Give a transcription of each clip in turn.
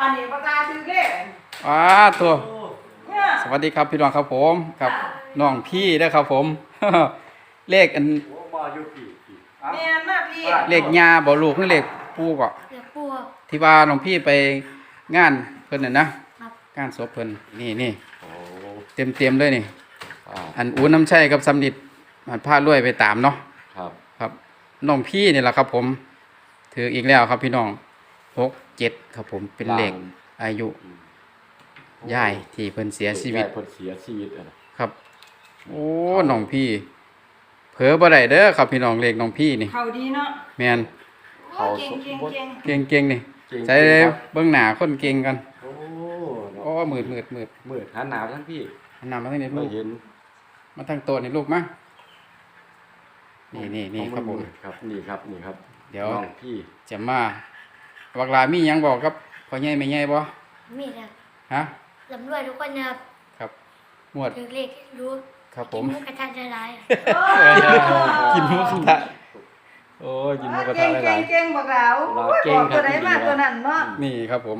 อันนี้ประกาศซื้อเลขว้าตัว เนี่ยสวัสดีครับพี่น้องครับผมครับน้องพี่เด้อครับผม เลขอันโอ้มาอยู่พี่พี่อะแม่นมาพี่เลขยาบ่ลูกนี่เลขปู่ก็เดี๋ยวปูครับ ที่ว่าน้องพี่ไปงานเพิ่นน่ะนะครับ งานศพเพิ่นนี่นี่โอ้เต็มเต็มๆเลยนี่อ่าอันอูน้ำชัยกับสำนิดมันพาด้วยไปตามเนาะครับ ครับน้องพี่นี่แหละครับผม ถืออีกแล้วครับพี่น้องหก เจ็ดครับผมเป็นเลขอายุยายที่เพิ่นเสียชีวิตยายเพิ่นเสียชีวิตอะนะครับ โอ้น้องพี่ เผลอบ่ได้เด้อครับพี่น้องเลขน้องพี่นี่เขาดีเนาะแมนโอ้เก่งเก่งเก่งเก่งเก่งๆนี่เก่งใจเบื้องหน้าคนเก่งกันโอ้โอ้มืดมืดมืดมืดหันหนาวทั้งพี่หันหน้ามาทางนี้มาลูกเห็นมาทางโต๊ะนี่ลูกมานี่นี่นี่ครับผมครับนี่ครับนี่ครับ เดี๋ยวน้องพี่จะมา บักลามีหยังบอกครับพ่อใหญ่แม่ใหญ่บ่มีครับฮะลำรวยทุกคนนะครับครับงวด ถึงเลขรู้ครับผกินม หมูกระทะละลายกินหมูกระทะโอ้ยกินหมูกระทะหเก่ลางยเก่งบอกแล้วโอ้ยบอกตัวไหนมาตัวนั้นเนาะๆนี่ครับผม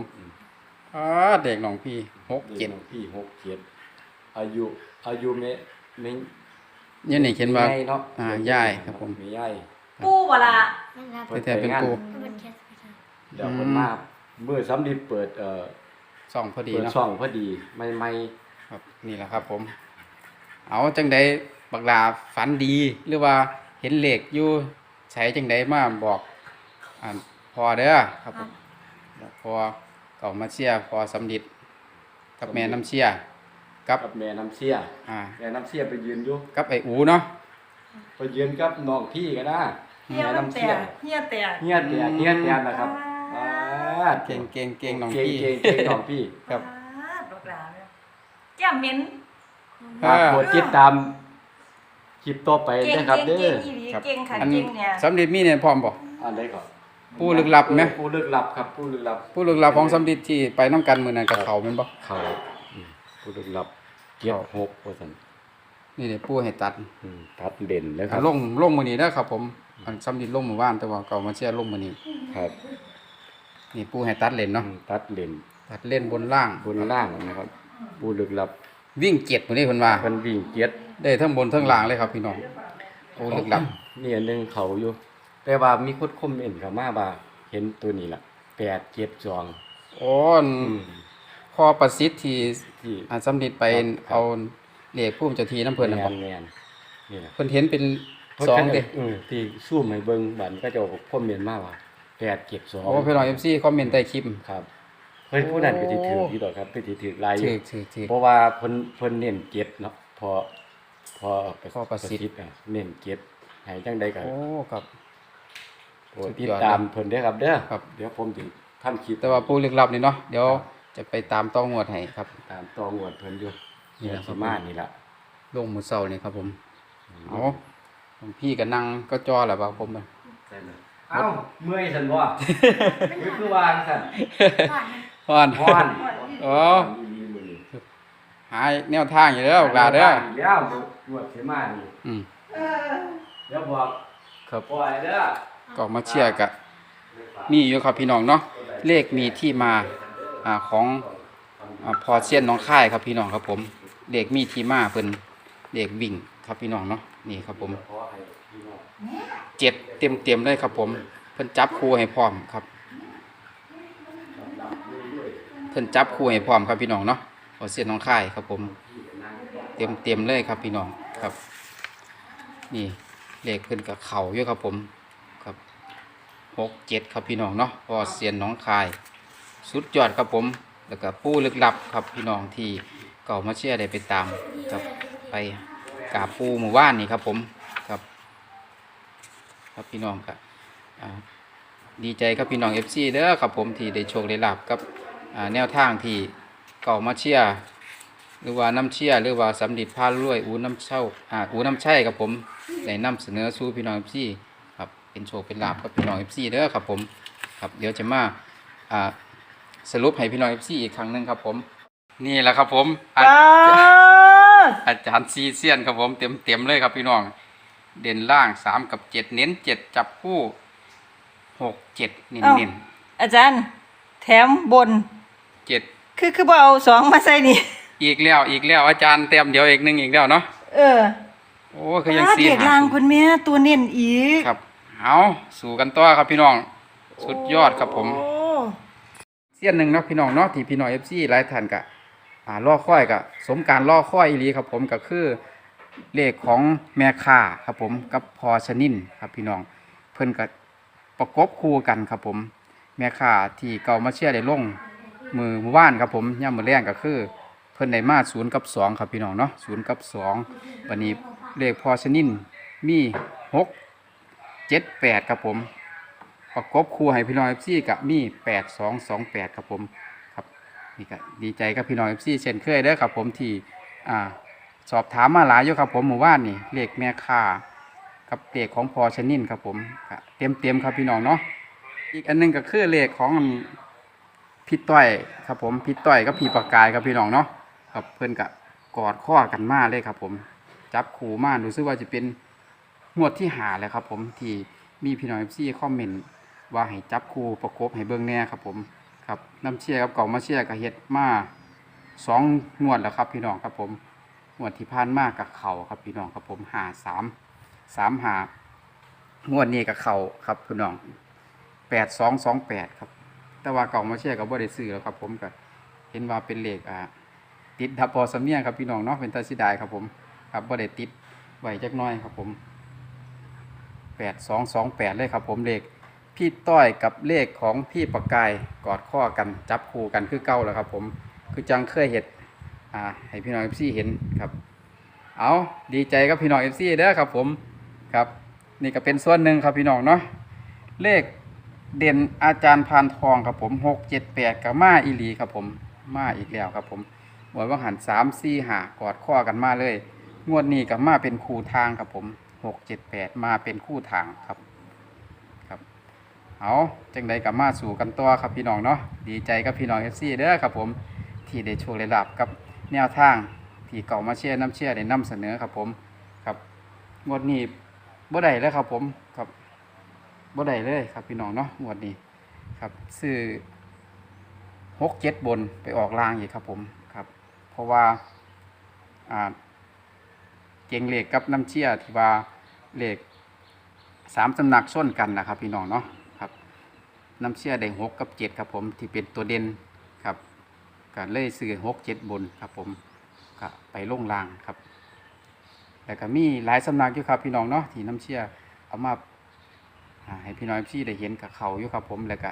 อ๋อเด็กน้องพี่หกเจ็ดน้องพี่หกเจ็ดอายุอายุเมเมเนี่ยนี่เขียนว่าใหญ่เนาะอ่าย่ายครับผม มีย่าย ปูบ่ล่ะนั่นครับแต่เป็นปูก็เป็นแค่สไปเดอร์ เดี๋ยวเพิ่นมาเมื่อสำลีเปิดเอ่อสองพอดีเปิดเนาะช่องพอดีไม่ไม่ครับนี่แหละครับผม เอาจังใดบักลาฝันดีหรือว่าเห็นเหล็กอยู่ใช้จังใดมาบอกอ่าพอเด้อครับผมพอเก่ามาเชียร์พอสำลิดกับแม่น้ำเชียร์กับกับแม่น้ำเสียอ่าแม่น้ำเสียไปยืนอยู่กับไอ้อูเนาะ ไปยืนกับน้องพี่ก็ได้เฮียมันแตกเฮียแตกเฮียแตกเฮียแตกนะครับ อ่า เก่งเก่งเก่งน้องเก่งพี่ เก่งเก่งน้องพี่ครับอ่าบอกแล้วเนี่ยแก้มเหม็นเอฝากอกดติดตามคลิปต่อไปเก่งนะครับเก่งเด้เก่องอีหลีครับ เก่งค่ะอันเก่งเนี่ยสำลิดมีเนี่ยพร้อมบ่ อันใดก่อนผู้ลึกลับไหม ผู้ลึกลับครับ ผู้ลึกลับ ผู้ลึกลับของสำลิดที่ไปน้ำกันมือนั้นกับเขาแม่นบ่ เขาอืมผู้ลึกลับเก็บหกว่าซั่นนี่เดี๋ยวปู่ให้ตัดอืมตัดเด่นนะคอ่ารับลงลงมื้อนี้เด้อครับผมอันสำลิดลงมื้อวานแต่ว่าเก่ามาเชียร์ลงมื้อนี้ ครับ นี่ปู่ให้ตัดเลนอืเนาะมตัดเด่นตัดเล่นบนล่างบนล่างนะครับผู้ลึกลับ วิ่งเจ็ดมื้อนี้เพิ่นว่าเพิ่นวิ่งเจ็ดได้ทั้งบนทั้งล่างเลยครับพี่น้องโอ้ลึกลับนี่อันหนึงเขาอยู่ แต่ว่ามีคนคอมเมนต์เข้ามาว่าเห็นตัวนี้ล่ะแปดเจ็ดจองโอ้นพอประสิทธิ์ที่ที่อันสำลิดไปครับเอาเลขภูมิเจ้าที่น้ำเพิ่นน่ะบ่แมนนี่ล่ะเพิ่นเห็นเป็นสองเด้เออที่สู้ให้เบิ่งบัดก็จะคอมเมนต์มาว่า แปดเจ็ดสองโอ้พี่น้อง FC คอมเมนต์ใต้คลิป ครับเฮ้ยผู้นั้นก็สิถือโอ้อยู่ดอกครับก็สิถือหลายอถืยู่อถือถือ เพราะว่าเพิ่นเพิ่นเน้นเจ็ดเนาะพอพอพอประสิทธิ์อะเน้นเจ็ดให้จังใดก็โอ้ครับโปรดสุดติดยอดตามเพิ่นเด้อครับเด้อครับ เดี๋ยวผมสิทำคลิป แต่ว่าผู้ลึกลับนี่เนาะเดี๋ยวจะไปตามต้องงวดให้ครับ ตามต่องวดเพิ่นอยู่นี่นี่แหละละครัสิบมานี่ล่ะลงมือเศร้านี่ครับผมเอาหลวงพี่ก็นั่งก็จอแหละบ่าผมอะใช่เลย เอ้าเมื่อยซั่นบ่คือคือว่าจังซั่นก่อนฮ้อนฮ้อนอ๋อหาแนวทางอยู่เด้อบอกลาเด้อแล้วงวดสิมานี่อืมเออเดี๋ยวบอกครับปล่อยเด้อก็มาเชียร์กับมีอยู่ครับพี่น้องเนาะเลขมีที่มาอ่าของอ่าพอเซียนน้องค่ายครับพี่น้องครับผมเลขมีที่มาเพิ่นเลขวิ่งครับพี่น้องเนาะนี่ครับผมขอให้พี่น้อง เจ็ดเต็มเต็มๆเลยครับ ผมเพิ่นจับคู่ให้พร้อมครับ เพิ่นจับคู่ให้พร้อมครับพี่น้องเนาะพอเซียน้องค่ายครับ ผม เต็มเต็มๆเลยครับพี่น้องครับ นี่เลขเพิ่นกับเข่าอยู่ครับ ผมครับหกเจ็ดครับพี่น้องเนาะพอเซียนน้องคาย สุดยอดครับผม แล้วก็ผู้ลึกลับครับพี่น้องที่เก่ามาเชื่อได้ไปตามครับไปกาบปูหมู่บ้านนี่ครับผม ครับครับพี่น้องครับอ่าดีใจครับพี่น้องเอฟซีเด้อครับผมที่ได้โชคได้ลาบกับอ่าแนวทางที่เก่ามาเชียร์หรือว่าน้ำเชียร์หรือว่าสำลิดผ้ารวยอูน้ำเช่าอ่าอูน้ำใช่ครับผมได้นำเสนอสู่พี่น้องเอฟซีครับเป็นโชคเป็นลาบกับพี่น้องเอฟซีเด้อครับผมครับเดี๋ยวจะมาอ่าสรุปให้พี่น้องเอฟซีอีกครั้งหนึ่งครับผม นี่แหละครับผมอาป้าดอาจารย์ซีเซียนครับผมเต็มเต็มๆเลยครับพี่น้อง เด่นล่างสามกับเจ็ดเน้นเจ็ดจับคู่หกเจ็ดเน้นเอ้าเน้นอาจารย์ แถมบนเจ็ดคือคือบ่เอาสองมาใส่นี่ อีกแล้วอีกแล้วอาจารย์เต็มเดียวอีกหนึ่งอีกแล้วเนาะเออ โอ้คือยังอ่าสี่เด็กหาลางคุณแม่ตัวเน้นอีกครับเอาสู่กันต่อครับพี่น้อง สุดยอดครับผมโอ้เสี้ยนหนึ่งเนาะพี่น้องเนาะที่พี่น้องเอฟซีหลายท่านกะอ่าล่อค่อยกะสมการล่อค่อยอีหลีครับผมก็คือ เลขของแม่ค่าครับผมกับพอชนินครับพี่น้อง เพิ่นก็ประกบคู่กันครับผม แม่ค่าที่เก่ามาเชื่อได้ลงมือมือว่านครับผมย่ามมือแรงก็คือ เพิ่นได้มาศูนย์กับสองครับพี่น้องเนาะศูนย์กับสองวันนี้เลขพอชนินมีหกเจ็ดแปดครับผมประกบคู่ให้พี่น้องเอฟซีกับมีแปดสองสองแปดครับผมครับนี่ก็ดีใจกับพี่น้องเอฟซีเช่นเคยเด้อครับผมที่อ่า สอบถามมาหลายอยู่ครับผมหมู่บ้านนี่เลขแม่ค่ากับเลขของพอชนินครับผมเตรียมเตรียมๆครับพี่น้องเนาะอีกอันหนึงก็คือเลขของพี่ต้อยครับผมพี่ต้อยกับพี่ประกายครับพี่น้องเนาะครับเพื่อนก็กอดข้อกันมาเลยครับผม จับขู่มารู้สึว่าจะเป็นงวดที่หาเลยครับผมที่มีพี่น้องเอฟซีคอมเมนต์ว่าให้จับคู่ประกบให้เบิ่งแน่ครับผมครับน้ำเชี่ยกับเก่ามาเชี่ยกับเฮ็ดมาสองงวดแล้วครับพี่น้องครับผม งวดที่ผ่านมากับเขาครับพี่น้องครับผมหาสามสามหางวดนี้กับเขาครับพี่น้องแปดสองสองแปดครับ แต่ว่าเก่ามาเชี่ยกับบ่ได้ซื้อแล้วครับผมก็เห็นว่าเป็นเลขอ่าติดดับพอสำเนียงครับพี่น้องเนาะเป็นตาสิดายครับผมครับบ่ได้ติดไว้จักน้อยครับผมแปดสองสองแปดเลยครับผมเลขพี่ต้อยกับเลขของพี่ประกายกอดข้อกันจับคู่กันคือเก้าแล้วครับผม คือจังเคยเห็ด อ่าให้พี่น้องเอฟซีเห็นครับ เอาดีใจกับพี่น้องเอฟซีเด้อครับผมครับ นี่ก็เป็นส่วนหนึ่งครับพี่น้องเนาะเลขเด่นอาจารย์พานทองครับผมหกเจ็ดแปดกับมาอีหลีครับผมมาอีกแล้วครับผมหมวยว่าหันสามสี่หากอดข้อกันมาเลย งวดนี้กับมาเป็นคู่ทางครับผมหกเจ็ดแปดมาเป็นคู่ทางครับครับ เอาจังใดกับมาสู่กันตัวครับพี่น้องเนาะดีใจกับพี่น้องเอฟซีเด้อครับผมที่ได้โชว์ได้รับกับ แนวทางที่เก่ามาเชียร์น้ำเชียร์ได้นำเสนอครับผมครับงวดนี้บ่ได้แล้วครับผมครับบ่ได้เลยครับพี่น้องเนาะงวดนี้ครับซื้อหกเจ็ดบนไปออกลางอีกครับผมครับ เพราะว่าอ่าเก่งเหลขกับน้ำเชียร์ที่ว่าเหลขสามสำนักส้นกันนะครับพี่น้องเนาะครับน้ำเชื่อได้หกกับเจ็ดครับผมที่เป็นตัวเด่น ก็เลยซื้อหกเจ็ดบนครับผมก็ไปลงรางครับแล้วก็มีหลายสำนักอยู่ครับพี่น้องเนาะที่น้ำเชื่อเอามาให้พี่น้องพี่ได้เห็นกับเขาอยู่ครับผมแล้วก็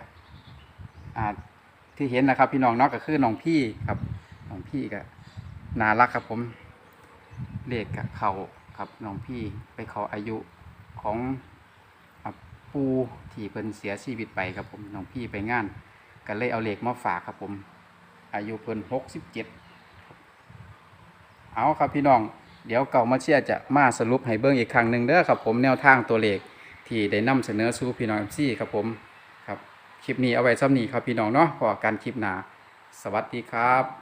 ที่เห็นนะครับ พี่น้องเนาะก็คือน้องพี่ครับน้องพี่ก็น่ารักครับผมเลขกับเขาครับน้องพี่ไปขาอายุของปูที่เพิ่นเสียชีวิตไปครับผมน้องพี่ไปงานก็เลยเอาเหล็กมาฝากครับผม อายุเพิ่นหกสิบเจ็ดเอาครับพี่น้อง เดี๋ยวเก่ามาเชียร์จะมาสรุปให้เบิ้งอีกครั้งหนึ่งเด้อครับผมแนวทางตัวเลขที่ได้นำเสนอสู่พี่น้องซี่ครับผมครับคลิปนี้เอาไว้ซ้ำนี้ครับพี่น้องเนาะพอการคลิปหนาสวัสดีครับ